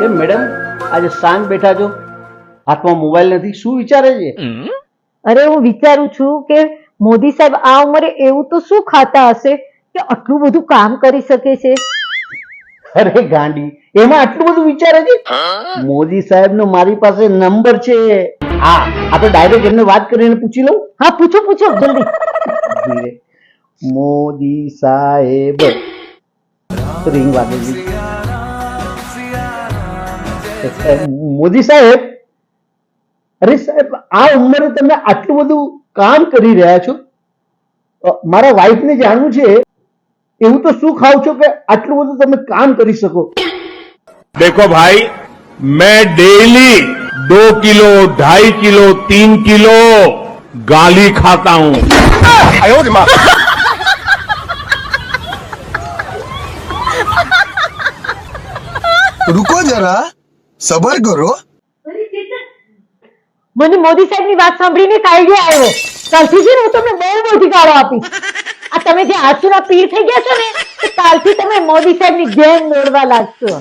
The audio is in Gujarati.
કેમ મેડમ આજે સાંજ બેઠા છો? હાથમાં મોબાઈલ નથી શું વિચારે છે? અરે હું વિચારું છું કે મોદી સાહેબ આ ઉંમરે એવું તો શું ખાતા હશે કે આટલું બધું કામ કરી શકે છે? અરે ગાંડી એમાં આટલું બધું વિચારે છે? મોદી સાહેબ નો મારી પાસે નંબર છે. હા આપણે ડાયરેક્ટ એમને વાત કરીને પૂછી લઉં. હા પૂછો પૂછો જલ્દી. મોદી સાહેબ. રિંગ વાગે. મોદી સાહેબ અરે સાહેબ આ ઉંમરે તમે આટલું બધું કામ કરી રહ્યા છો અ, મારા વાઈફને જાણવું છે એવું તો શું ખાવ છો કે આટલું બધું તમે કામ કરી શકો देखो भाई मैं डेली दो किलो ढाई किलो तीन किलो गाली खाता हूँ रुको जरा સબર કરો. મને મોદી સાહેબની વાત સાંભળીને કાયદો આવ્યો. કાલથી છે ને હું તમને બહુ મોટી ગાળો આપી આ તમે જે આંસુના પીર થઈ ગયા છો ને તો કાલથી તમે મોદી સાહેબની ગેમ દોડવા લાગશો.